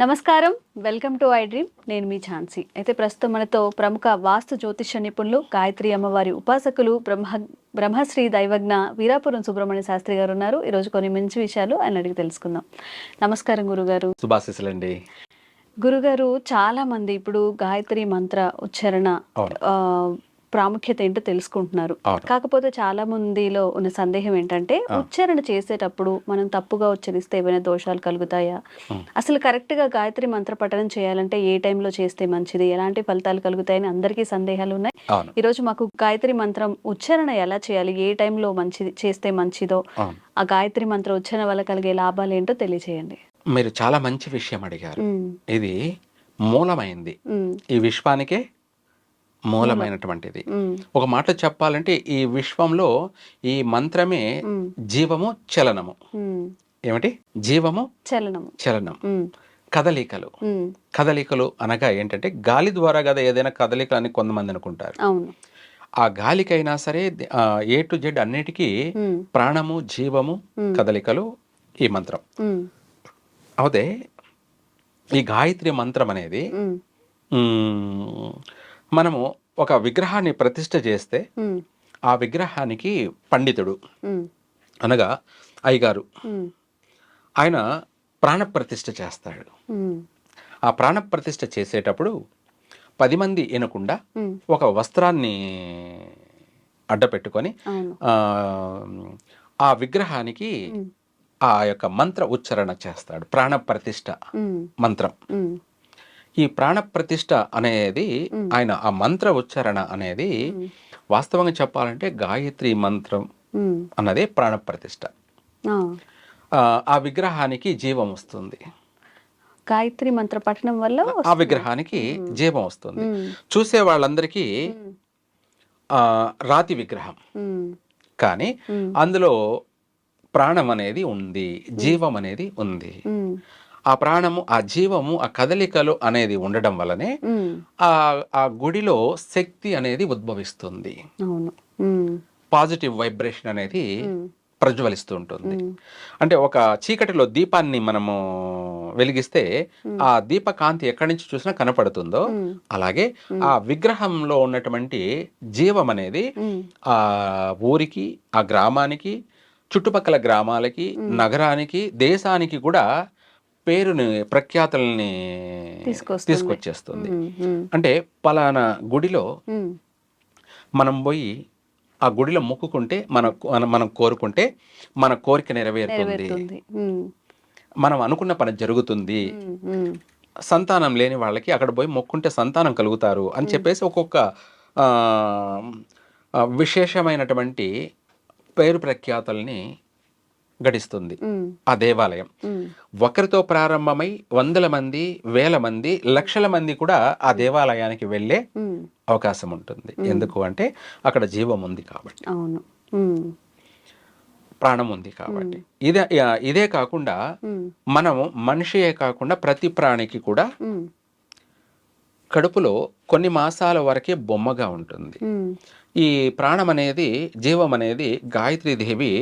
నమస్కారం. Welcome to iDream. నేను మీ ఝాన్సీ. అయితే ప్రస్తుతం మనతో ప్రముఖ వాస్తు జ్యోతిష్య నిపుణులు గాయత్రి అమ్మవారి ఉపాసకులు బ్రహ్మ బ్రహ్మశ్రీ దైవజ్ఞ వీరాపురం సుబ్రహ్మణ్య శాస్త్రి గారు ఉన్నారు. ఈరోజు కొన్ని మంచి విషయాలు ఆయన అడిగి తెలుసుకుందాం. నమస్కారం గురుగారు. శుభాశీస్సులండి. గురుగారు చాలా మంది ఇప్పుడు గాయత్రి మంత్ర ఉచ్చారణ ప్రాముఖ్యత ఏంటో తెలుసుకుంటున్నారు. కాకపోతే చాలా మందిలో ఉన్న సందేహం ఏంటంటే ఉచ్చారణ చేసేటప్పుడు మనం తప్పుగా ఉచ్చరిస్తే ఏమైనా దోషాలు కలుగుతాయా? అసలు కరెక్ట్గా గాయత్రి మంత్ర పఠనం చేయాలంటే ఏ టైంలో చేస్తే మంచిది? ఎలాంటి ఫలితాలు కలుగుతాయని అందరికీ సందేహాలు ఉన్నాయి. ఈ రోజు మాకు గాయత్రి మంత్రం ఉచ్చారణ ఎలా చేయాలి? ఏ టైంలో మంచిది చేస్తే మంచిదో? ఆ గాయత్రి మంత్ర ఉచ్చారణ వల్ల కలిగే లాభాలు ఏంటో తెలియజేయండి మీరు చాలా మంచి విషయం అడిగారు. ఇది మూలమైంది. ఈ విశ్వానికే మూలమైనటువంటిది. ఒక మాట చెప్పాలంటే ఈ విశ్వంలో ఈ మంత్రమే జీవము చలనము. ఏమిటి? జీవము చలనము. చలనం కదలికలు. కదలికలు అనగా ఏంటంటే గాలి ద్వారా కదా ఏదైనా కదలిక అని కొంతమంది అనుకుంటారు. అవును. ఆ గాలికైనా సరే ఏ టు జెడ్ అన్నిటికీ ప్రాణము జీవము. కదలికలు ఈ మంత్రం. అయితే ఈ గాయత్రి మంత్రం అనేది మనము ఒక విగ్రహాన్ని ప్రతిష్ఠ చేస్తే ఆ విగ్రహానికి పండితుడు. అనగా అయ్యగారు. ఆయన ప్రాణప్రతిష్ఠ చేస్తాడు. ఆ ప్రాణప్రతిష్ఠ చేసేటప్పుడు పది మంది వినకుండా ఉమ్, ఒక వస్త్రాన్ని అడ్డపెట్టుకొని ఆ, విగ్రహానికి ఆ యొక్క మంత్ర ఉచ్చారణ చేస్తాడు. ప్రాణప్రతిష్ఠ మంత్రం. ఈ ప్రాణప్రతిష్ఠ అనేది ఆయన ఆ మంత్ర ఉచ్చారణ అనేది వాస్తవంగా చెప్పాలంటే గాయత్రి మంత్రం అన్నదే ప్రాణప్రతిష్ఠ. ఆ. విగ్రహానికి జీవం వస్తుంది. గాయత్రి మంత్ర పఠనం వల్ల ఆ విగ్రహానికి జీవం వస్తుంది. చూసే వాళ్ళందరికీ రాతి విగ్రహం. కానీ అందులో ప్రాణం అనేది ఉంది జీవం అనేది ఉంది. ఆ ప్రాణము ఆ జీవము ఆ కదలికలు అనేది ఉండడం వల్లనే ఉమ్, ఆ ఆ గుడిలో శక్తి అనేది ఉద్భవిస్తుంది. పాజిటివ్ వైబ్రేషన్ అనేది ప్రజ్వలిస్తూ ఉంటుంది. అంటే ఒక చీకటిలో దీపాన్ని మనము వెలిగిస్తే ఆ దీప కాంతి ఎక్కడి నుంచి చూసినా కనపడుతుందో అలాగే ఆ విగ్రహంలో ఉన్నటువంటి జీవం అనేది ఆ ఊరికి ఆ గ్రామానికి చుట్టుపక్కల గ్రామాలకి నగరానికి దేశానికి కూడా పేరుని ప్రఖ్యాతుల్ని. తీసుకొచ్చేస్తుంది. అంటే పలానా గుడిలో మనం పోయి ఆ గుడిలో మొక్కుకుంటే మన మన- కోరుకుంటే మన కోరిక నెరవేరుతుంది. మనం అనుకున్న పని జరుగుతుంది. సంతానం లేని వాళ్ళకి అక్కడ పోయి మొక్కుంటే సంతానం కలుగుతారు అని చెప్పేసి ఒక్కొక్క విశేషమైనటువంటి పేరు ప్రఖ్యాతుల్ని గడిస్తుంది. ఆ దేవాలయం. ఒకరితో ప్రారంభమై వందల మంది వేల మంది లక్షల మంది కూడా ఆ దేవాలయానికి వెళ్ళే అవకాశం ఉంటుంది. ఎందుకు అంటే అక్కడ జీవం ఉంది కాబట్టి. అవును. ప్రాణం ఉంది కాబట్టి. ఇదే ఇదే కాకుండా మనము మనిషియే కాకుండా ప్రతి ప్రాణికి కూడా కడుపులో కొన్ని మాసాల వరకే బొమ్మగా ఉంటుంది. ఈ ప్రాణం అనేది జీవం అనేది గాయత్రీదేవి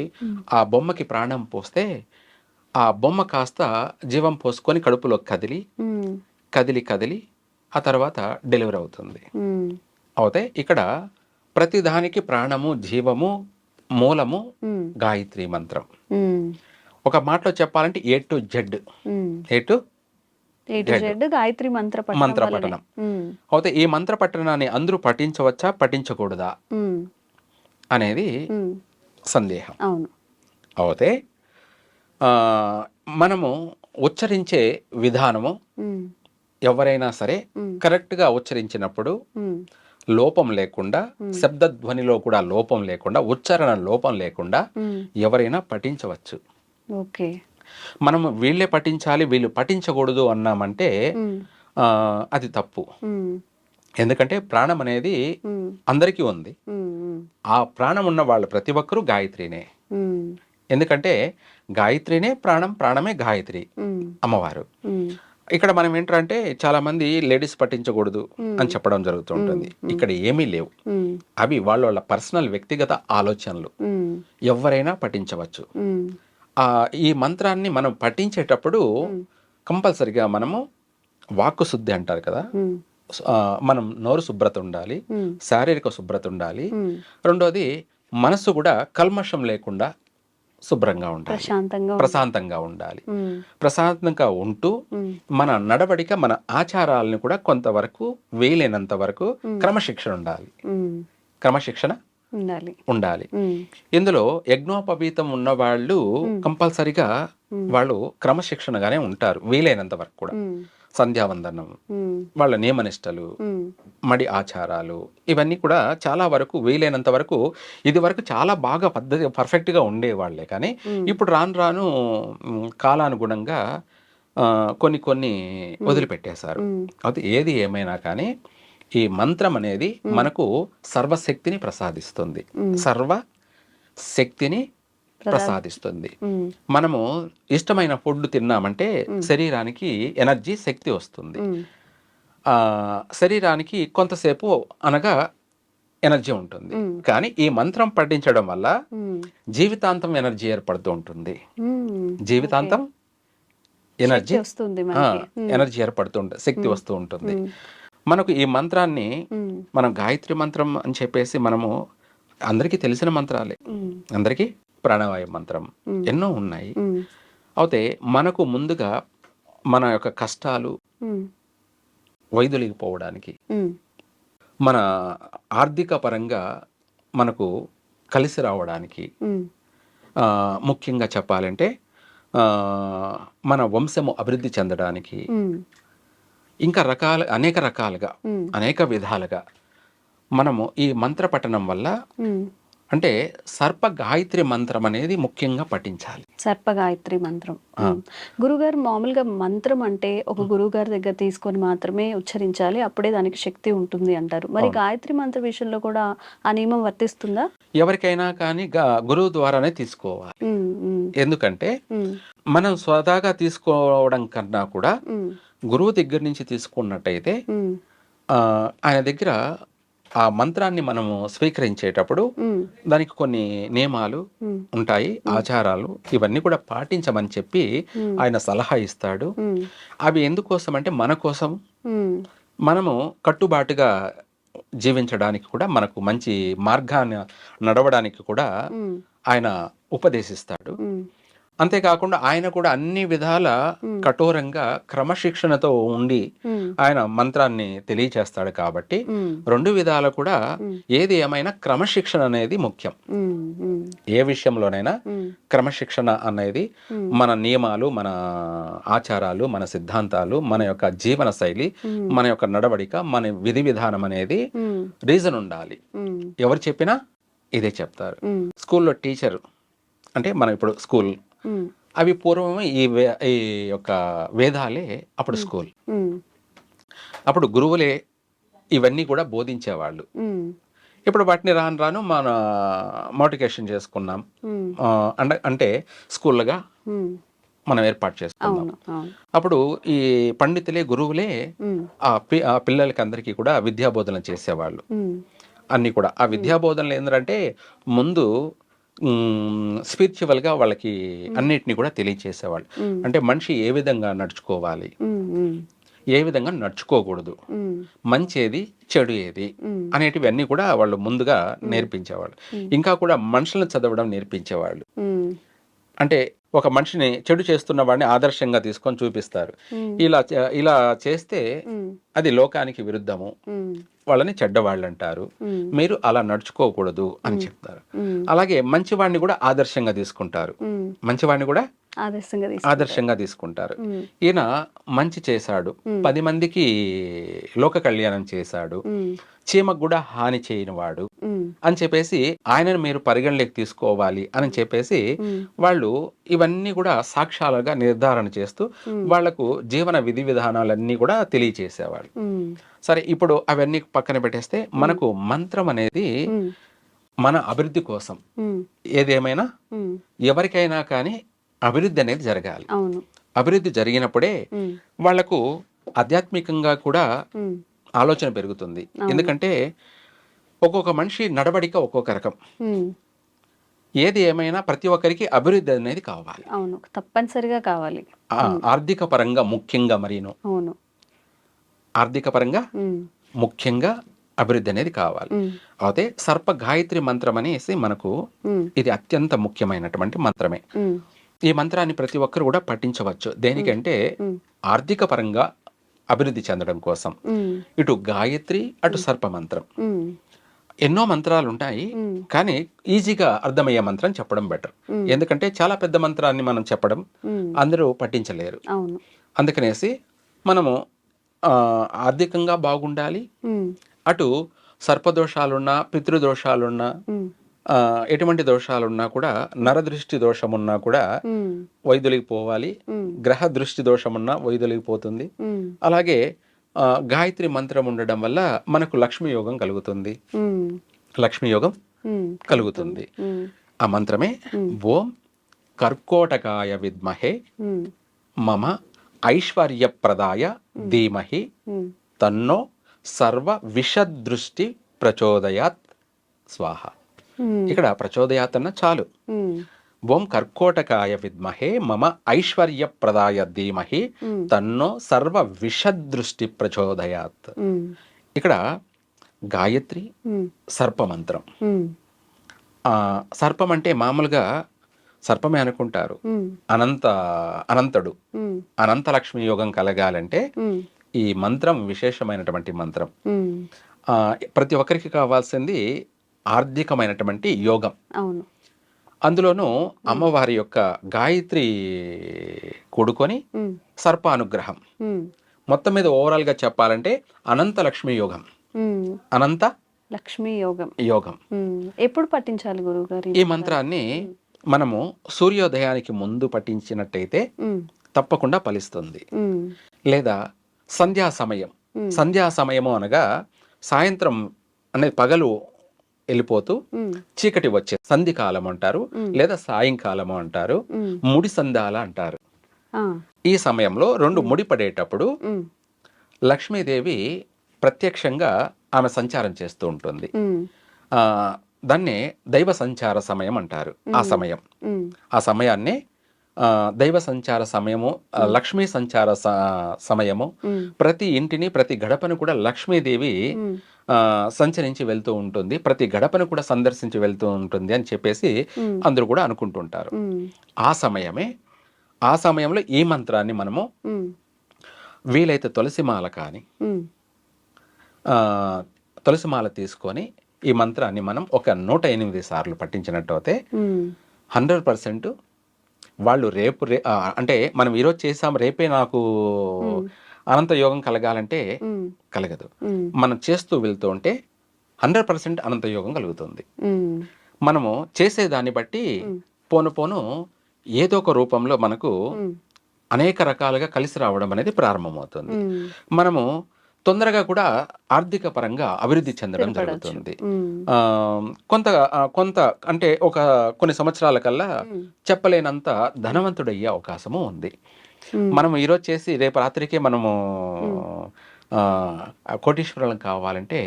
ఆ బొమ్మకి ప్రాణం పోస్తే ఆ బొమ్మ కాస్త జీవం పోసుకొని కడుపులో కదిలి కదిలి కదిలి ఆ తర్వాత డెలివరీ అవుతుంది. అవుతే ఇక్కడ ప్రతిదానికి ప్రాణము జీవము మూలము గాయత్రి మంత్రం. ఒక మాటలో చెప్పాలంటే A to Z. A to Gayatri మంత్ర పఠనం మంత్ర అయితే ఈ మంత్ర పట్టణాన్ని అందరూ పఠించవచ్చా? పఠించకూడదా? అనేది సందేహం. అవును. అయితే మనము ఉచ్చరించే విధానము ఎవరైనా సరే కరెక్ట్గా ఉచ్చరించినప్పుడు లోపం లేకుండా శబ్దధ్వనిలో కూడా లోపం లేకుండా ఉచ్చారణ లోపం లేకుండా ఎవరైనా పఠించవచ్చు. ఓకే. మనం వీళ్ళే పఠించాలి వీళ్ళు పఠించకూడదు అన్నామంటే అది తప్పు. ఎందుకంటే ప్రాణం అనేది అందరికీ ఉంది. ఆ ప్రాణం ఉన్న వాళ్ళు ప్రతి ఒక్కరూ గాయత్రినే. ఎందుకంటే గాయత్రినే ప్రాణం ప్రాణమే గాయత్రి అమ్మవారు. ఇక్కడ మనం ఏంటంటే చాలా మంది లేడీస్ పట్టించకూడదు అని చెప్పడం జరుగుతూ ఉంటుంది ఇక్కడ ఏమీ లేవు. అవి వాళ్ళ వాళ్ళ పర్సనల్ వ్యక్తిగత ఆలోచనలు. ఎవరైనా పఠించవచ్చు. ఈ మంత్రాన్ని మనం పఠించేటప్పుడు కంపల్సరిగా మనము వాక్కు శుద్ధి అంటారు కదా. మనం నోరు శుభ్రత ఉండాలి శారీరక శుభ్రత ఉండాలి. రెండోది మనసు కూడా కల్మషం లేకుండా శుభ్రంగా ఉండాలి. ప్రశాంతంగా ఉండాలి. ప్రశాంతంగా ఉంటూ మన నడవడిక మన ఆచారాలను కూడా కొంతవరకు వీలైనంత వరకు క్రమశిక్షణ ఉండాలి. క్రమశిక్షణ ఉండాలి. ఇందులో యజ్ఞోపవీతం ఉన్న వాళ్ళు కంపల్సరిగా వాళ్ళు క్రమశిక్షణగానే ఉంటారు. వీలైనంత వరకు కూడా. సంధ్యావందనం వాళ్ళ నియమనిష్టలు మడి ఆచారాలు ఇవన్నీ కూడా చాలా వరకు వీలైనంత వరకు ఇది వరకు చాలా బాగా పద్ధతి పర్ఫెక్ట్గా ఉండేవాళ్ళే కానీ ఇప్పుడు రాను రాను కాలానుగుణంగా కొన్ని కొన్ని వదిలిపెట్టేశారు. అది ఏది ఏమైనా కానీ ఈ మంత్రం అనేది మనకు సర్వశక్తిని ప్రసాదిస్తుంది. సర్వ శక్తిని ప్రసాదిస్తుంది. మనము ఇష్టమైన ఫుడ్ తిన్నామంటే శరీరానికి ఎనర్జీ శక్తి వస్తుంది. శరీరానికి కొంతసేపు అనగా ఎనర్జీ ఉంటుంది. కానీ ఈ మంత్రం పఠించడం వల్ల జీవితాంతం ఎనర్జీ ఏర్పడుతూ ఉంటుంది. జీవితాంతం ఎనర్జీ ఎనర్జీ ఏర్పడుతూ ఉంటుంది శక్తి వస్తూ ఉంటుంది. మనకు ఈ మంత్రాన్ని మనం గాయత్రి మంత్రం అని చెప్పేసి మనము అందరికీ తెలిసిన మంత్రాలే. అందరికీ ప్రాణవాయు మంత్రం ఎన్నో ఉన్నాయి. అయితే మనకు ముందుగా మన యొక్క కష్టాలు వైదొలిగిపోవడానికి మన ఆర్థిక పరంగా మనకు కలిసి రావడానికి ముఖ్యంగా చెప్పాలంటే మన వంశము అభివృద్ధి చెందడానికి ఇంకా రకాల అనేక రకాలుగా అనేక విధాలుగా మనము ఈ మంత్ర పఠనం వల్ల. అంటే సర్ప గాయత్రి మంత్రం అనేది ముఖ్యంగా పఠించాలి. సర్ప గాయత్రి మంత్రం. గురుగారు మామూలుగా మంత్రం అంటే ఒక గురువుగారి దగ్గర తీసుకొని మాత్రమే ఉచ్చరించాలి అప్పుడే దానికి శక్తి ఉంటుంది అంటారు. మరి గాయత్రి మంత్ర విషయంలో కూడా ఆ నియమం వర్తిస్తుందా? ఎవరికైనా కానీ గురువు ద్వారానే తీసుకోవాలి. ఎందుకంటే మనం స్వతహాగా తీసుకోవడం కన్నా కూడా గురువు దగ్గర నుంచి తీసుకున్నట్టయితే ఆయన దగ్గర ఆ మంత్రాన్ని మనము స్వీకరించేటప్పుడు దానికి కొన్ని నియమాలు ఉంటాయి ఆచారాలు. ఇవన్నీ కూడా పాటించమని చెప్పి ఆయన సలహా ఇస్తాడు. అవి ఎందుకోసం అంటే మన కోసం మనము కట్టుబాటుగా జీవించడానికి కూడా మనకు మంచి మార్గాన్ని నడవడానికి కూడా ఆయన ఉపదేశిస్తాడు. అంతేకాకుండా ఆయన కూడా అన్ని విధాల కఠోరంగా క్రమశిక్షణతో ఉండి ఆయన మంత్రాన్ని తెలియచేస్తాడు కాబట్టి రెండు విధాలు కూడా ఏది ఏమైనా క్రమశిక్షణ అనేది ముఖ్యం. ఏ విషయంలోనైనా క్రమశిక్షణ అనేది మన నియమాలు మన ఆచారాలు మన సిద్ధాంతాలు మన యొక్క జీవన శైలి మన యొక్క నడవడిక మన విధి విధానం అనేది రీజన్ ఉండాలి. ఎవరు చెప్పినా ఇదే చెప్తారు. స్కూల్లో టీచర్ అంటే మనం ఇప్పుడు స్కూల్ అవి పూర్వం ఈ ఈ యొక్క వేదాలే అప్పుడు స్కూల్. అప్పుడు గురువులే ఇవన్నీ కూడా బోధించేవాళ్ళు. ఇప్పుడు వాటిని రాను రాను మన మోటివేషన్ చేసుకున్నాం. అంటే స్కూళ్ళగా ఉమ్, మనం ఏర్పాటు చేసుకున్నాం. అప్పుడు ఈ పండితులే గురువులే ఆ పి ఆ పిల్లలకి అందరికీ కూడా విద్యాబోధన చేసేవాళ్ళు. అన్నీ కూడా. ఆ విద్యాబోధనలు ఏంటంటే ముందు స్పిరిచువల్గా వాళ్ళకి అన్నిటినీ కూడా తెలియచేసేవాళ్ళు. అంటే మనిషి ఏ విధంగా నడుచుకోవాలి? ఏ విధంగా నడుచుకోకూడదు? మంచి ఏది చెడు ఏది మ్మ్. అనేటివి అన్నీ కూడా వాళ్ళు ముందుగా నేర్పించేవాళ్ళు. ఇంకా కూడా మనుషులను చదవడం నేర్పించేవాళ్ళు. అంటే ఒక మనిషిని చెడు చేస్తున్న వాడిని ఆదర్శంగా తీసుకొని చూపిస్తారు. ఇలా ఇలా చేస్తే అది లోకానికి విరుద్ధము. వాళ్ళని చెడ్డవాళ్ళు అంటారు మీరు అలా నడుచుకోకూడదు అని చెప్తారు. అలాగే మంచివాడిని కూడా ఆదర్శంగా తీసుకుంటారు. మంచివాడిని కూడా ఆదర్శంగా ఆదర్శంగా తీసుకుంటారు. ఈయన మంచి చేశాడు. పది మందికి లోక కళ్యాణం చేశాడు. చీమకు కూడా హాని చేయనివాడు అని చెప్పేసి ఆయనను మీరు పరిగణలోకి తీసుకోవాలి అని చెప్పేసి వాళ్ళు ఇవన్నీ కూడా సాక్ష్యాలుగా నిర్ధారణ చేస్తూ వాళ్ళకు జీవన విధి విధానాలన్నీ కూడా తెలియచేసేవాళ్ళు. సరే ఇప్పుడు అవన్నీ పక్కన పెట్టేస్తే మనకు మంత్రం అనేది మన అభివృద్ధి కోసం ఏదేమైనా ఎవరికైనా కానీ అభివృద్ధి అనేది జరగాలి. అభివృద్ధి జరిగినప్పుడే వాళ్ళకు ఆధ్యాత్మికంగా కూడా ఆలోచన పెరుగుతుంది. ఎందుకంటే ఒక్కొక్క మనిషి నడవడిక ఒక్కొక్క రకం. ఏది ఏమైనా ప్రతి ఒక్కరికి అభివృద్ధి అనేది కావాలి. అవును. తప్పనిసరిగా కావాలి. ఆర్థిక పరంగా ముఖ్యంగా మరీను. అవును. ఆర్థిక పరంగా ముఖ్యంగా అభివృద్ధి అనేది కావాలి. అయితే సర్ప గాయత్రి మంత్రం అనేసి మనకు ఇది అత్యంత ముఖ్యమైనటువంటి మంత్రమే. ఈ మంత్రాన్ని ప్రతి ఒక్కరు కూడా పఠించవచ్చు. దేనికంటే ఆర్థిక పరంగా అభివృద్ధి చెందడం కోసం. ఇటు గాయత్రి అటు సర్ప మంత్రం ఎన్నో మంత్రాలు ఉంటాయి కానీ ఈజీగా అర్థమయ్యే మంత్రం చెప్పడం బెటర్. ఎందుకంటే చాలా పెద్ద మంత్రాన్ని మనం చెప్పడం అందరూ అవును. అందుకనేసి మనము ఆర్థికంగా బాగుండాలి. అటు సర్పదోషాలున్నా పితృదోషాలున్నా ఎటువంటి దోషాలున్నా కూడా నరదృష్టి దోషమున్నా కూడా వైద్యులకి పోవాలి. గ్రహ దృష్టి దోషమున్నా వైద్యులకి పోతుంది. అలాగే గాయత్రి మంత్రం ఉండడం వల్ల మనకు లక్ష్మీ యోగం కలుగుతుంది. లక్ష్మీ యోగం కలుగుతుంది. ఆ మంత్రమే ఓం కర్కోటకాయ విద్మహే మమ. ఐశ్వర్యప్రదాయ ధీమహి తన్నో సర్వ విషదృష్టి ప్రచోదయాత్. స్వాహ. ఇక్కడ ప్రచోదయాత్ అన్న చాలు ఓం కర్కోటకాయ విద్మహే మమ ఐశ్వర్యప్రదాయ ధీమహి ఉమ్, తన్నో సర్వ విషదృష్టి ప్రచోదయాత్. ఇక్కడ గాయత్రి సర్పమంత్రం. సర్పం అంటే మామూలుగా సర్పమే అనుకుంటారు. అనంత అనంతుడు. అనంత లక్ష్మి యోగం కలగాలంటే ఈ మంత్రం విశేషమైనటువంటి మంత్రం. ప్రతి ఒక్కరికి కావాల్సింది ఆర్థికమైనటువంటి యోగం. అవును. అందులోనూ అమ్మవారి యొక్క గాయత్రి కూడుకొని ఉమ్, సర్ప అనుగ్రహం ఉమ్, మొత్తం మీద ఓవరాల్గా చెప్పాలంటే అనంత లక్ష్మి యోగం. అనంత లక్ష్మీ యోగం. యోగం. ఎప్పుడు పట్టించాలి గురువు గారు ఈ మంత్రాన్ని మనము సూర్యోదయానికి ముందు పఠించినట్టయితే తప్పకుండా ఫలిస్తుంది. లేదా సంధ్యా సమయం. సంధ్యా సమయము అనగా సాయంత్రం అనేది పగలు వెళ్ళిపోతూ చీకటి వచ్చే సంధి కాలం అంటారు. లేదా సాయంకాలము అంటారు ముడి సంధ్యాల అంటారు. ఈ సమయంలో రెండు ముడి పడేటప్పుడు లక్ష్మీదేవి ప్రత్యక్షంగా ఆమె సంచారం చేస్తూ ఉంటుంది. దాన్నే దైవ సంచార సమయం అంటారు. ఆ సమయం. ఆ సమయాన్ని దైవ సంచార సమయము లక్ష్మీ సంచార స- సమయము. ప్రతి ఇంటిని ప్రతి గడపను కూడా లక్ష్మీదేవి సంచరించి వెళ్తూ ఉంటుంది. ప్రతి గడపను కూడా సందర్శించి వెళ్తూ ఉంటుంది అని చెప్పేసి అందరూ కూడా అనుకుంటుంటారు. ఆ సమయమే ఆ సమయంలో ఈ మంత్రాన్ని మనము వీలైతే తులసిమాల కానీ తులసిమాల తీసుకొని ఈ మంత్రాన్ని మనం ఒక నూట ఎనిమిది సార్లు పట్టించినట్టు అయితే హండ్రెడ్ పర్సెంట్ వాళ్ళు రేపు రే అంటే మనం ఈరోజు చేసాం రేపే నాకు అనంత యోగం కలగాలంటే కలగదు. మనం చేస్తూ వెళ్తూ ఉంటే హండ్రెడ్ పర్సెంట్ అనంత యోగం కలుగుతుంది. మనము చేసేదాన్ని బట్టి పోను పోను ఏదో ఒక రూపంలో మనకు అనేక రకాలుగా కలిసి రావడం అనేది ప్రారంభమవుతుంది. మనము తొందరగా కూడా ఆర్థిక పరంగా అభివృద్ధి చెందడం జరుగుతుంది. కొంత కొంత అంటే ఒక కొన్ని సంవత్సరాల కల్లా చెప్పలేనంత ధనవంతుడయ్యే అవకాశము ఉంది. మనం ఈరోజు చేసి రేపు రాత్రికే మనము కోటీశ్వరులం కావాలంటే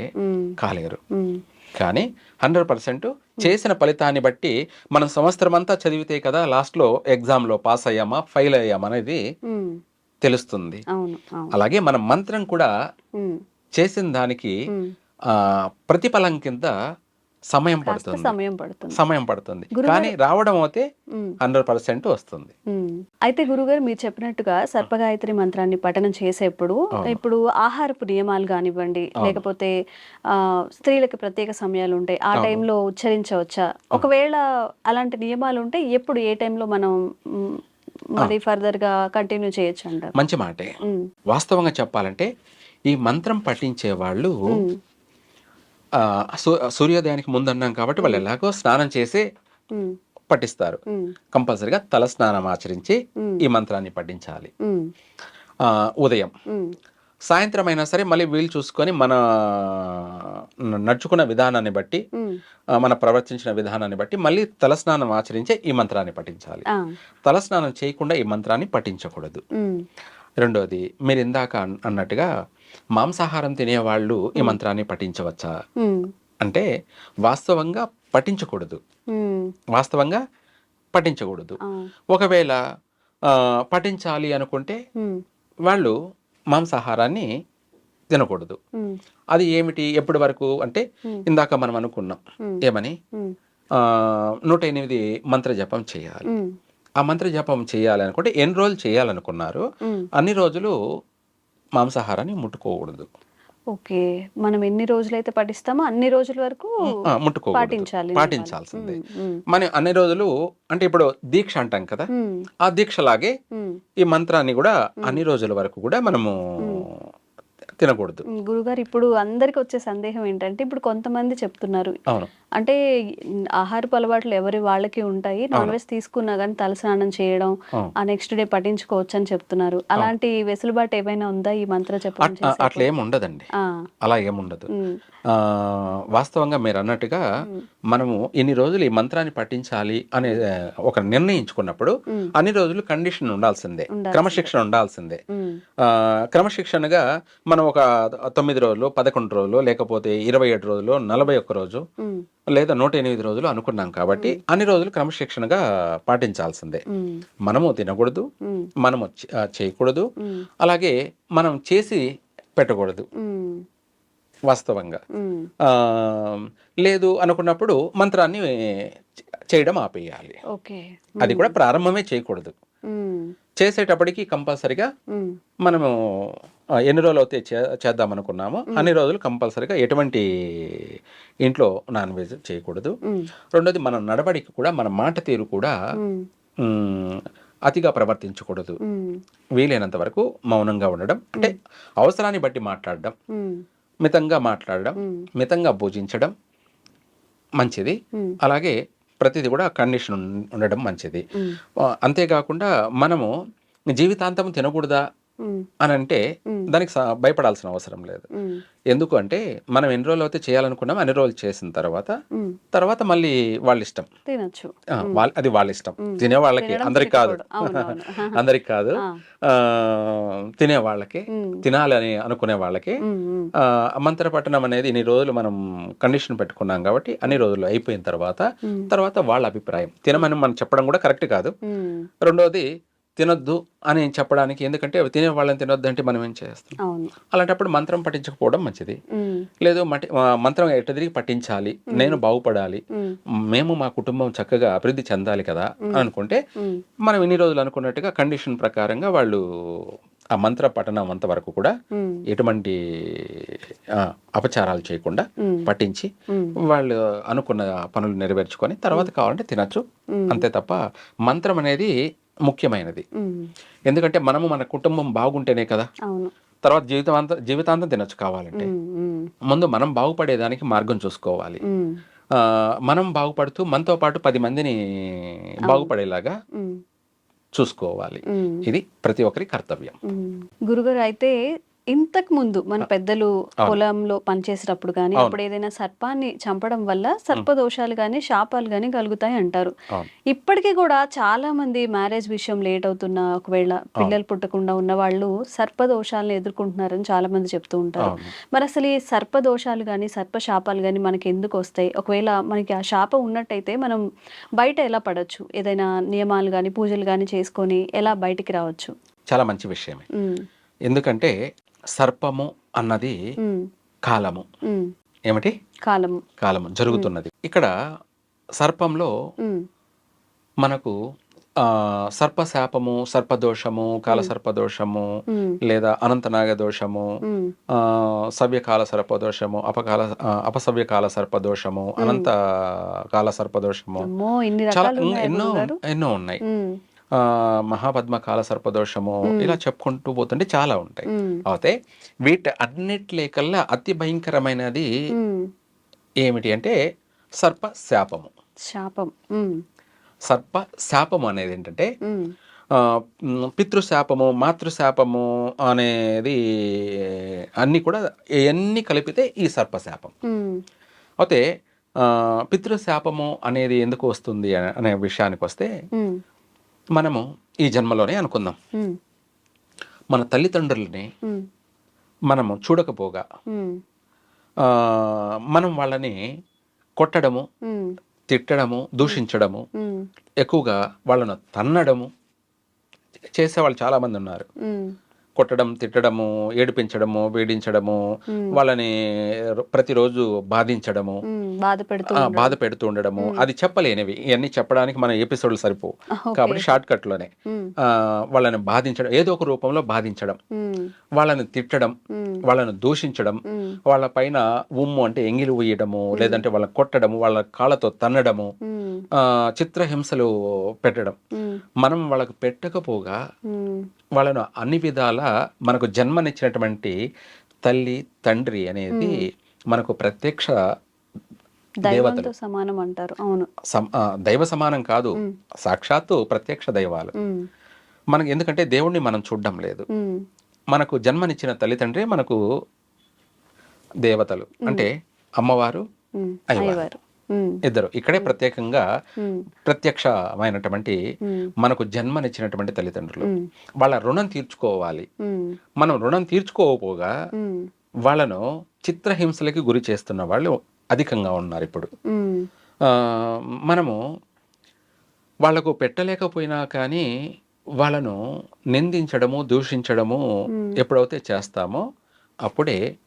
కాలేరు. కానీ హండ్రెడ్ పర్సెంట్ చేసిన ఫలితాన్ని బట్టి మనం సంవత్సరం అంతా చదివితే కదా లాస్ట్లో ఎగ్జామ్లో పాస్ అయ్యామా ఫెయిల్ అయ్యామా అనేది తెలుస్తుంది. అలాగే మన మంత్రం కూడా చేసిన దానికి ప్రతిఫలం కింద సమయం పడుతుంది. సమయం పడుతుంది. సమయం పడుతుంది. కానీ రావడం అయితే హండ్రెడ్ పర్సెంట్ వస్తుంది. అయితే గురుగారు మీరు చెప్పినట్టుగా సర్పగాయత్రి మంత్రాన్ని పఠనం చేసేప్పుడు ఇప్పుడు ఆహారపు నియమాలు కానివ్వండి లేకపోతే ఆ, స్త్రీలకు ప్రత్యేక సమయాలు ఉంటాయి ఆ టైంలో ఉచ్చరించవచ్చా? ఒకవేళ అలాంటి నియమాలు ఉంటే ఎప్పుడు ఏ టైంలో మనం మరి ఫర్దర్గా కంటిన్యూ చేయొచ్చు అంటారు మంచి మాటే. వాస్తవంగా చెప్పాలంటే ఈ మంత్రం పఠించే వాళ్ళు సూర్యోదయానికి ముందు అన్నాం కాబట్టి వాళ్ళు ఎలాగో స్నానం చేసి పఠిస్తారు కంపల్సరిగా తల స్నానం ఆచరించి. ఈ మంత్రాన్ని పఠించాలి. ఉదయం. సాయంత్రం అయినా సరే మళ్ళీ వీలు చూసుకొని మన నడుచుకున్న విధానాన్ని బట్టి మన ప్రవర్తించిన విధానాన్ని బట్టి మళ్ళీ తలస్నానం ఆచరించే ఈ మంత్రాన్ని పఠించాలి. తలస్నానం చేయకుండా ఈ మంత్రాన్ని పఠించకూడదు. రెండోది మీరు ఇందాక అన్- అన్నట్టుగా మాంసాహారం తినేవాళ్ళు ఈ మంత్రాన్ని పఠించవచ్చా? అంటే వాస్తవంగా పఠించకూడదు. వాస్తవంగా పఠించకూడదు. ఒకవేళ పఠించాలి అనుకుంటే వాళ్ళు మాంసాహారాన్ని తినకూడదు. అది ఏమిటి? ఎప్పటి వరకు? అంటే. ఇందాక మనం అనుకున్నాం. ఏమని? నూట ఎనిమిది మంత్ర జపం చేయాలి. ఆ మంత్ర జపం చేయాలి అనుకుంటే ఎన్ని రోజులు చేయాలనుకున్నారు. అన్ని రోజులు మాంసాహారాన్ని ముట్టుకోకూడదు. ఓకే. మనం ఎన్ని రోజులైతే పఠిస్తామో అన్ని రోజుల వరకు పాటించాలి. పాటించాల్సిందే. మనం అన్ని రోజులు అంటే ఇప్పుడు దీక్ష అంటాం కదా ఆ దీక్షలాగే ఉమ్. ఈ మంత్రాన్ని కూడా అన్ని రోజుల వరకు కూడా మనము తినకూడదు. గురుగారు ఇప్పుడు అందరికి వచ్చే సందేహం ఏంటంటే ఇప్పుడు కొంతమంది చెప్తున్నారు. అవును. అంటే ఆహారపు అలవాట్లు ఎవరి వాళ్ళకి ఉంటాయి నాన్ వెజ్ తీసుకున్నా కానీ తలస్నానం చేయడం. ఆ నెక్స్ట్ డే పట్టించుకోవచ్చు అని చెప్తున్నారు. అలాంటి వెసులుబాటు ఏమైనా ఉందా ఈ మంత్ర చేసే అట్లా ఏమి ఉండదండి. అలా ఏముండదు వాస్తవంగా మీరు అన్నట్టుగా మనము ఇన్ని రోజులు ఈ మంత్రాన్ని పఠించాలి అనే ఒక నిర్ణయించుకున్నప్పుడు అన్ని రోజులు కండిషన్ ఉండాల్సిందే. క్రమశిక్షణ ఉండాల్సిందే. క్రమశిక్షణగా మనం ఒక తొమ్మిది రోజులు పదకొండు రోజులు లేకపోతే ఇరవై ఏడు రోజులు నలభై ఒక్క రోజు లేదా నూట ఎనిమిది రోజులు అనుకున్నాం కాబట్టి అన్ని రోజులు క్రమశిక్షణగా పాటించాల్సిందే. మనము తినకూడదు మనము చేయకూడదు అలాగే మనం చేసి పెట్టకూడదు. వాస్తవంగా. లేదు అనుకున్నప్పుడు మంత్రాన్ని చేయడం ఆపేయాలి. ఓకే. అది కూడా ప్రారంభమే చేయకూడదు. చేసేటప్పటికి కంపల్సరిగా మనము ఎన్ని రోజులు అయితే చే చేద్దాం అనుకున్నామో అన్ని రోజులు కంపల్సరిగా ఎటువంటి ఇంట్లో నాన్ వెజ్ చేయకూడదు. రెండోది మన నడవడికి కూడా మన మాట తీరు కూడా అతిగా ప్రవర్తించకూడదు. వీలైనంత వరకు మౌనంగా ఉండడం అంటే అవసరాన్ని బట్టి మాట్లాడడం మితంగా మాట్లాడడం మితంగా పూజించడం మంచిది. అలాగే ప్రతిదీ కూడా కండిషన్ ఉండడం మంచిది. అంతేకాకుండా మనము జీవితాంతం తినకూడదా? అని అంటే. దానికి భయపడాల్సిన అవసరం లేదు. ఎందుకు అంటే మనం ఎన్ని రోజులు అయితే చేయాలనుకున్నాం అన్ని రోజులు చేసిన తర్వాత తర్వాత మళ్ళీ వాళ్ళ ఇష్టం. తినొచ్చు. అది వాళ్ళ ఇష్టం. తినే వాళ్ళకి అందరికి కాదు. అందరికి కాదు. తినే వాళ్ళకి తినాలని అనుకునే వాళ్ళకి మంత్ర పట్టణం అనేది ఇన్ని రోజులు మనం కండిషన్ పెట్టుకున్నాం కాబట్టి అన్ని రోజులు అయిపోయిన తర్వాత. తర్వాత వాళ్ళ అభిప్రాయం. తినమని మనం చెప్పడం కూడా కరెక్ట్ కాదు. రెండోది తినొద్దు అని చెప్పడానికి ఎందుకంటే తినే వాళ్ళని తినొద్దు అంటే మనం ఏం చేస్తాం? అలాంటప్పుడు మంత్రం పఠించకపోవడం మంచిది. లేదు మంత్రం ఎట్ట తిరిగి పఠించాలి? నేను బాగుపడాలి. మేము మా కుటుంబం చక్కగా అభివృద్ధి చెందాలి కదా? అని అనుకుంటే మనం ఇన్ని రోజులు అనుకున్నట్టుగా కండిషన్ ప్రకారంగా వాళ్ళు ఆ మంత్ర పఠనం అంతవరకు కూడా ఎటువంటి అపచారాలు చేయకుండా ఉమ్, వాళ్ళు అనుకున్న పనులు నెరవేర్చుకొని తర్వాత కావాలంటే తినచ్చు. అంతే తప్ప మంత్రం అనేది ముఖ్యమైనది. ఎందుకంటే మనము మన కుటుంబం బాగుంటేనే కదా. తర్వాత జీవితాంతం జీవితాంతం తినచ్చు కావాలంటే. ముందు మనం బాగుపడేదానికి మార్గం చూసుకోవాలి. మనం బాగుపడుతూ మనతో పాటు పది మందిని బాగుపడేలాగా చూసుకోవాలి. ఇది ప్రతి ఒక్కరి కర్తవ్యం. గురుగారు అయితే ఇంతకు ముందు మన పెద్దలు పొలంలో పనిచేసేటప్పుడు కానీ అప్పుడు ఏదైనా సర్పాన్ని చంపడం వల్ల సర్పదోషాలు కానీ శాపాలు కానీ కలుగుతాయి అంటారు. ఇప్పటికీ కూడా చాలా మంది మ్యారేజ్ విషయం లేట్ అవుతున్న ఒకవేళ పిల్లలు పుట్టకుండా ఉన్న వాళ్ళు సర్పదోషాలను ఎదుర్కొంటున్నారని చాలా మంది చెప్తూ ఉంటారు. మరి అసలు ఈ సర్పదోషాలు కానీ సర్ప శాపాలు కానీ మనకి ఎందుకు వస్తాయి? ఒకవేళ మనకి ఆ శాపం ఉన్నట్టయితే మనం బయట ఎలా పడవచ్చు ఏదైనా నియమాలు కానీ పూజలు కానీ చేసుకొని ఎలా బయటికి రావచ్చు? చాలా మంచి విషయమే. ఎందుకంటే సర్పము అన్నది కాలము. ఏమిటి? కాలము. కాలము జరుగుతున్నది. ఇక్కడ సర్పంలో మనకు ఆ, సర్పశాపము సర్పదోషము కాలసర్పదోషము లేదా అనంతనాగ దోషము సవ్యకాల సర్పదోషము అపకాల అపసవ్యకాల సర్పదోషము అనంత కాల సర్పదోషము. చాలా ఎన్నో? ఎన్నో ఉన్నాయి. ఉమ్, ఆ, మహాపద్మ కాల సర్పదోషము ఇలా చెప్పుకుంటూ పోతుంటే చాలా ఉంటాయి. అయితే వీటి అన్నిట్లేకల్లా అతి భయంకరమైనది. ఏమిటి అంటే సర్ప శాపము. శాపం. సర్ప శాపము అనేది ఏంటంటే పితృశాపము మాతృశాపము అనేది అన్నీ కూడా ఇవన్నీ కలిపితే ఈ సర్పశాపం అయితే పితృశాపము అనేది ఎందుకు వస్తుంది అనే- విషయానికి వస్తే మనము ఈ జన్మలోనే అనుకుందాం. మన తల్లిదండ్రులని మనము చూడకపోగా మనం వాళ్ళని కొట్టడము తిట్టడము దూషించడము ఎక్కువగా వాళ్ళను తన్నడము చేసేవాళ్ళు చాలా మంది ఉన్నారు. కొట్టడం తిట్టడము ఏడిపించడము వేడించడము వాళ్ళని ప్రతిరోజు బాధించడము బాధ పెడుతూ ఉండడము. అది చెప్పలేనివి. ఇవన్నీ చెప్పడానికి మన ఎపిసోడ్లు సరిపోవు. ఓకే. కాబట్టి షార్ట్ కట్లోనే వాళ్ళని బాధించడం ఏదో ఒక రూపంలో బాధించడం వాళ్ళని తిట్టడం వాళ్ళని దూషించడం వాళ్ళ పైన ఉమ్ము అంటే ఎంగిలి ఉయ్యడము లేదంటే వాళ్ళని కొట్టడము వాళ్ళ కాళ్ళతో తన్నడము చిత్రహింసలు పెట్టడం. మనం వాళ్ళకు పెట్టకపోగా వాళ్ళను అన్ని విధాల మనకు జన్మనిచ్చినటువంటి తల్లి తండ్రి అనేది మనకు ప్రత్యక్ష దైవంతో సమానం అంటారు అవును. దైవ సమానం కాదు. సాక్షాత్తు ప్రత్యక్ష దైవాలు. మనకి ఎందుకంటే దేవుణ్ణి మనం చూడడం లేదు. మనకు జన్మనిచ్చిన తల్లిదండ్రి మనకు దేవతలు. అంటే అమ్మవారు అయ్యవారు. ఇద్దరు. ఇక్కడే ప్రత్యేకంగా ప్రత్యక్షమైనటువంటి మనకు జన్మనిచ్చినటువంటి తల్లిదండ్రులు. వాళ్ళ రుణం తీర్చుకోవాలి. మనం రుణం తీర్చుకోకపోగా వాళ్ళను చిత్రహింసలకి గురి చేస్తున్న వాళ్ళు అధికంగా ఉన్నారు ఇప్పుడు. మనము వాళ్ళకు పెట్టలేకపోయినా కానీ వాళ్ళను నిందించడము దూషించడము ఎప్పుడైతే చేస్తామో అప్పుడే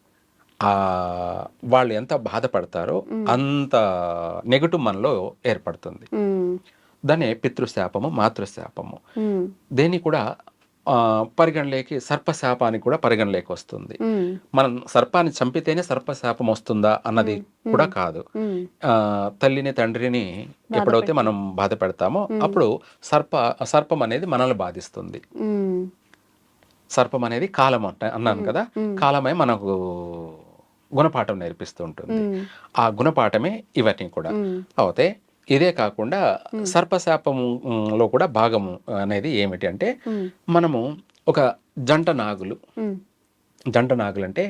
వాళ్ళు ఎంత బాధపడతారో అంత నెగటివ్ మనలో ఏర్పడుతుంది. దాన్నే పితృశాపము మాతృశాపము. దేన్ని కూడా పరిగణలోకి సర్పశాపానికి కూడా పరిగణలోకి వస్తుంది మనం సర్పాన్ని చంపితేనే సర్పశాపం వస్తుందా అన్నది కూడా కాదు. తల్లిని తండ్రిని ఎప్పుడైతే మనం బాధ పెడతామో అప్పుడు సర్ప సర్పం అనేది మనల్ని బాధిస్తుంది. సర్పం అనేది కాలం అంట అన్నాను కదా? కాలమే మనకు గుణపాఠం నేర్పిస్తూ ఉంటుంది ఆ గుణపాఠమే ఇవన్నీ కూడా. అవుతే ఇదే కాకుండా సర్పశాపంలో కూడా భాగము అనేది ఏమిటి అంటే మనము ఒక జంట నాగులు. జంట నాగులు అంటే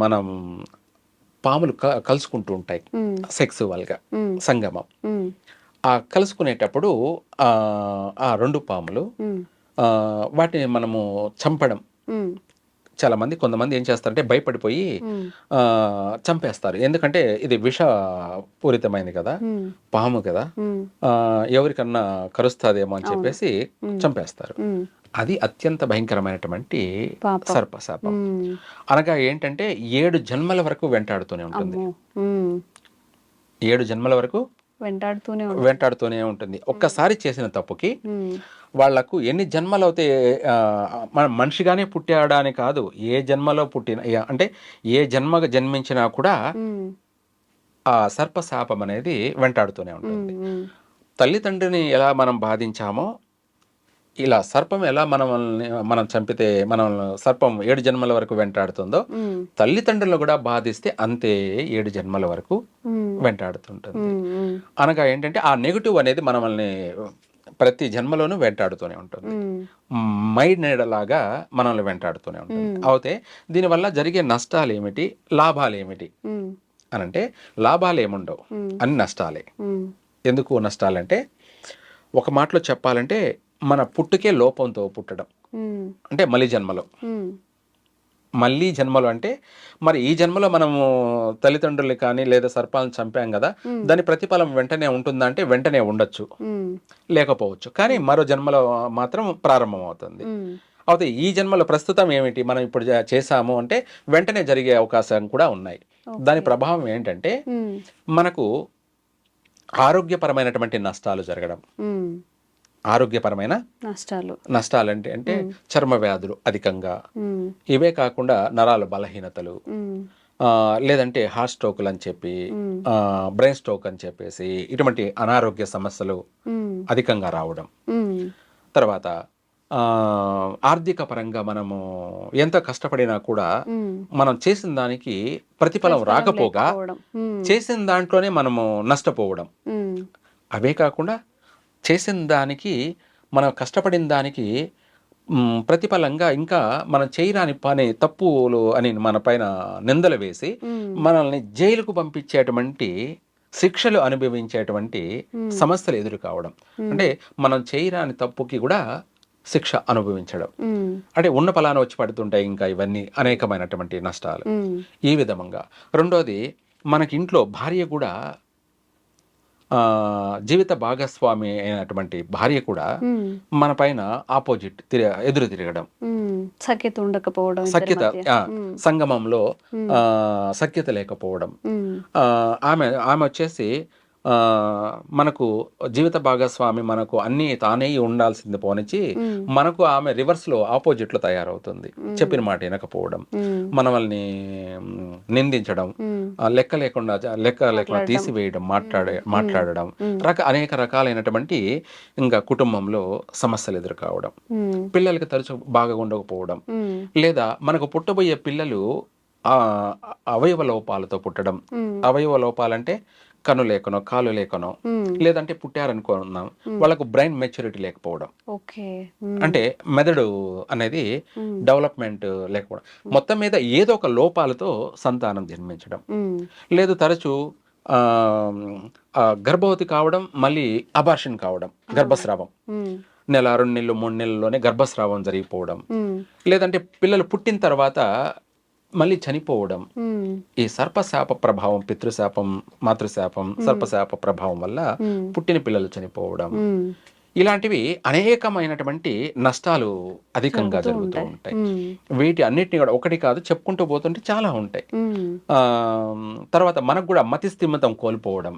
మనం పాములు కలుసుకుంటూ ఉంటాయి. సెక్సువల్గా. సంగమం. ఆ కలుసుకునేటప్పుడు ఆ రెండు పాములు వాటిని మనము చంపడం. చాలా మంది కొంతమంది ఏం చేస్తారంటే భయపడిపోయి చంపేస్తారు. ఎందుకంటే ఇది విష పూరితమైనది కదా పాము కదా ఎవరికన్నా కరుస్తాదేమో అని చెప్పేసి చంపేస్తారు. అది అత్యంత భయంకరమైనటువంటి. సర్పశాపం. ఉమ్, అనగా ఏంటంటే ఏడు జన్మల వరకు వెంటాడుతూనే ఉంటుంది. ఏడు జన్మల వరకు వెంటాడుతూనే వెంటాడుతూనే ఉంటుంది. ఒక్కసారి చేసిన తప్పుకి వాళ్ళకు ఎన్ని జన్మలు అవుతే ఆ, మన మనిషిగానే పుట్టాడని కాదు ఏ జన్మలో పుట్టిన అంటే ఏ జన్మగా జన్మించినా కూడా ఆ సర్పశాపం అనేది వెంటాడుతూనే ఉంటుంది. తల్లిదండ్రిని ఎలా మనం బాధించామో ఇలా సర్పం ఎలా మనల్ని మనం చంపితే మనం సర్పం ఏడు జన్మల వరకు వెంటాడుతుందో ఉమ్, తల్లిదండ్రులను కూడా బాధిస్తే అంతే ఏడు జన్మల వరకు వెంటాడుతుంటుంది. అనగా ఏంటంటే ఆ నెగిటివ్ అనేది మనల్ని ప్రతి జన్మలోనూ వెంటాడుతూనే ఉంటుంది. ఉమ్, మై నీడలాగా మనల్ని వెంటాడుతూనే ఉంటుంది. అయితే దీనివల్ల జరిగే నష్టాలు ఏమిటి లాభాలు ఏమిటి అని అంటే లాభాలు ఏముండవు. అన్ని నష్టాలే. ఎందుకు నష్టాలంటే ఒక మాటలో చెప్పాలంటే మన పుట్టుకే లోపంతో పుట్టడం. అంటే మళ్ళీ జన్మలో. మళ్ళీ జన్మలో అంటే మరి ఈ జన్మలో మనము తల్లిదండ్రులు కానీ లేదా సర్పాలను చంపాం కదా దాని ప్రతిఫలం వెంటనే ఉంటుందా అంటే వెంటనే ఉండొచ్చు. లేకపోవచ్చు. కానీ మరో జన్మలో మాత్రం ప్రారంభం అవుతుంది అయితే ఈ జన్మలో ప్రస్తుతం ఏమిటి మనం ఇప్పుడు చేసాము అంటే వెంటనే జరిగే అవకాశం కూడా ఉన్నాయి. దాని ప్రభావం ఏంటంటే మనకు ఆరోగ్యపరమైనటువంటి నష్టాలు జరగడం. ఆరోగ్యపరమైన నష్టాలు. నష్టాలు అంటే అంటే చర్మ వ్యాధులు అధికంగా. ఇవే కాకుండా నరాల బలహీనతలు. లేదంటే హార్ట్ స్ట్రోకులు అని చెప్పి బ్రెయిన్ స్ట్రోక్ అని చెప్పేసి ఇటువంటి అనారోగ్య సమస్యలు అధికంగా రావడం. తర్వాత ఆర్థిక పరంగా మనము ఎంత కష్టపడినా కూడా మనం చేసిన దానికి ప్రతిఫలం రాకపోగా చేసిన దాంట్లోనే మనము నష్టపోవడం. అవే కాకుండా చేసిన దానికి మనం కష్టపడిన దానికి ప్రతిఫలంగా ఇంకా మనం చేయరాని పని తప్పులు అని మన పైన నిందలు వేసి మనల్ని జైలుకు పంపించేటువంటి శిక్షలు అనుభవించేటువంటి సమస్యలు ఎదురు కావడం. అంటే మనం చేయరాని తప్పుకి కూడా శిక్ష అనుభవించడం. అంటే ఉన్న ఫలాన వచ్చి పడుతుంటాయి ఇంకా ఇవన్నీ అనేకమైనటువంటి నష్టాలు. ఈ విధంగా రెండోది మనకి ఇంట్లో భార్య కూడా జీవిత భాగస్వామి అయినటువంటి భార్య కూడా మన పైన ఆపోజిట్ ఎదురు తిరగడం. సఖ్యత ఉండకపోవడం సఖ్యత సంగమంలో సఖ్యత లేకపోవడం. ఆమె ఆమె వచ్చేసి మనకు జీవిత భాగస్వామి మనకు అన్ని తానే ఉండాల్సింది పోనిచ్చి మనకు ఆమె రివర్స్లో ఆపోజిట్లో తయారవుతుంది. చెప్పిన మాట వినకపోవడం ఉమ్, మనల్ని మ్, నిందించడం లెక్క లేకుండా లెక్క లేకుండా. తీసివేయడం మాట్లాడే మాట్లాడడం రక అనేక రకాలైనటువంటి ఇంకా కుటుంబంలో సమస్యలు ఎదురుకావడం. పిల్లలకి తరచు బాగా ఉండకపోవడం. లేదా మనకు పుట్టబోయే పిల్లలు ఆ అవయవ లోపాలతో పుట్టడం. అవయవ లోపాలంటే కను లేకనో కాలు లేకనో ఉమ్, లేదంటే పుట్టారనుకున్నాం. మ్మ్. వాళ్ళకు బ్రెయిన్ మెచ్యూరిటీ లేకపోవడం. ఓకే. ఉమ్, అంటే మెదడు అనేది డెవలప్మెంట్ లేకపోవడం. మొత్తం మీద ఏదో ఒక లోపాలతో సంతానం జన్మించడం. లేదు తరచు గర్భవతి కావడం మళ్ళీ అబార్షన్ కావడం గర్భస్రావం. ఉమ్, నెల రెండు నెలలు మూడు నెలల్లోనే గర్భస్రావం జరిగిపోవడం. లేదంటే పిల్లలు పుట్టిన తర్వాత మళ్ళీ చనిపోవడం ఈ సర్పశాప ప్రభావం పితృశాపం మాతృశాపం సర్పశాప ప్రభావం వల్ల పుట్టిన పిల్లలు చనిపోవడం. ఇలాంటివి అనేకమైనటువంటి నష్టాలు అధికంగా జరుగుతూ ఉంటాయి. వీటి అన్నిటిని కూడా ఒకటి కాదు చెప్పుకుంటూ పోతుంటే చాలా ఉంటాయి. తర్వాత మనకు కూడా మతి స్థిమితం కోల్పోవడం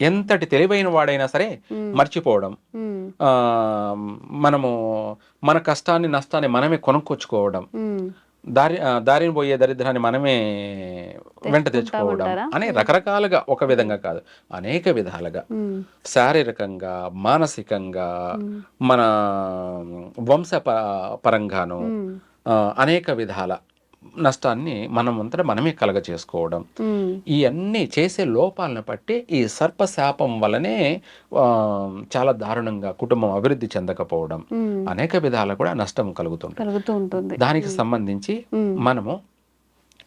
ఎంతటి తెలివైన వాడైనా సరే మర్చిపోవడం. మనము మన కష్టాన్ని నష్టాన్ని మనమే కొనుక్కొచ్చుకోవడం. దారి దారిని పోయే దరిద్రాన్ని మనమే వెంట తెచ్చుకోవడం? అనే రకరకాలుగా ఒక విధంగా కాదు అనేక విధాలుగా. ఉమ్, శారీరకంగా మానసికంగా ఉమ్, మన వంశ పరంగాను అనేక విధాల నష్టాన్ని మనం మనమే కలగ చేసుకోవడం ఇవన్నీ చేసే లోపాలను బట్టి ఈ సర్పశాపం వల్లనే ఆ, చాలా దారుణంగా కుటుంబం అభివృద్ధి చెందకపోవడం. అనేక విధాల కూడా నష్టం కలుగుతుంది కలుగుతూ ఉంటుంది. దానికి సంబంధించి మనము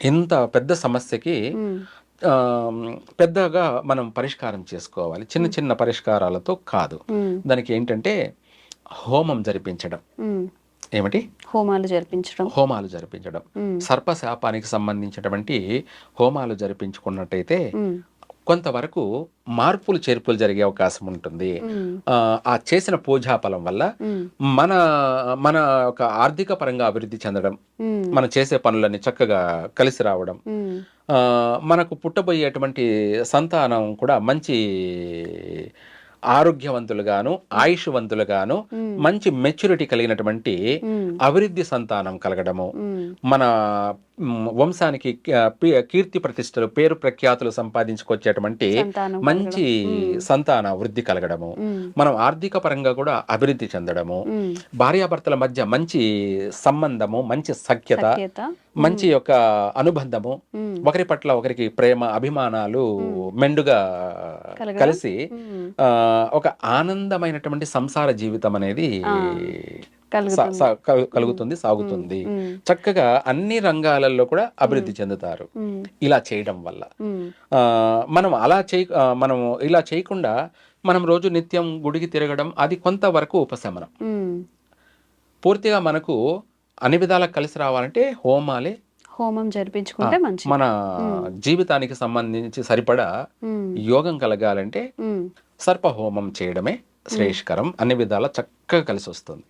ఇంత పెద్ద సమస్యకి పెద్దగా మనం పరిష్కారం చేసుకోవాలి. చిన్న చిన్న పరిష్కారాలతో కాదు. దానికి ఏంటంటే హోమం జరిపించడం. ఏమిటి? హోమాలు జరిపించడం. హోమాలు జరిపించడం. సర్పశాపానికి సంబంధించినటువంటి హోమాలు జరిపించుకున్నట్టయితే కొంతవరకు మార్పులు చేర్పులు జరిగే అవకాశం ఉంటుంది. ఆ, చేసిన పూజా ఫలం వల్ల మన మన ఒక ఆర్థిక పరంగా అభివృద్ధి చెందడం మనం చేసే పనులన్నీ చక్కగా కలిసి రావడం మనకు పుట్టబోయేటువంటి సంతానం కూడా మంచి ఆరోగ్యవంతులుగాను ఆయుష్వంతులుగాను మంచి మెచ్యూరిటీ కలిగినటువంటి అభివృద్ధి సంతానం కలగడము మన వంశానికి కీర్తి ప్రతిష్టలు పేరు ప్రఖ్యాతులు సంపాదించుకొచ్చేటువంటి మంచి. సంతాన వృద్ధి కలగడము. మనం ఆర్థిక పరంగా కూడా అభివృద్ధి చెందడము. భార్యాభర్తల మధ్య మంచి సంబంధము మంచి సఖ్యత మంచి యొక్క అనుబంధము ఒకరి పట్ల ఒకరికి ప్రేమ అభిమానాలు మెండుగా. కలిసి ఒక ఆనందమైనటువంటి సంసార జీవితం అనేది కలుగుతుంది సా- కలు- కలుగుతుంది సాగుతుంది. చక్కగా అన్ని రంగాలలో కూడా అభివృద్ధి చెందుతారు. ఇలా చేయడం వల్ల. మనం అలా చేయ మనం ఇలా చేయకుండా మనం రోజు నిత్యం గుడికి తిరగడం అది కొంతవరకు ఉపశమనం. పూర్తిగా మనకు అన్ని విధాలకు కలిసి రావాలంటే హోమాలే. హోమం జరిపించుకుంటే మంచిది. మన జీవితానికి సంబంధించి సరిపడా యోగం కలగాలంటే సర్ప హోమం చేయడమే శ్రేయస్కరం. అన్ని విధాల చక్కగా కలిసి వస్తుంది.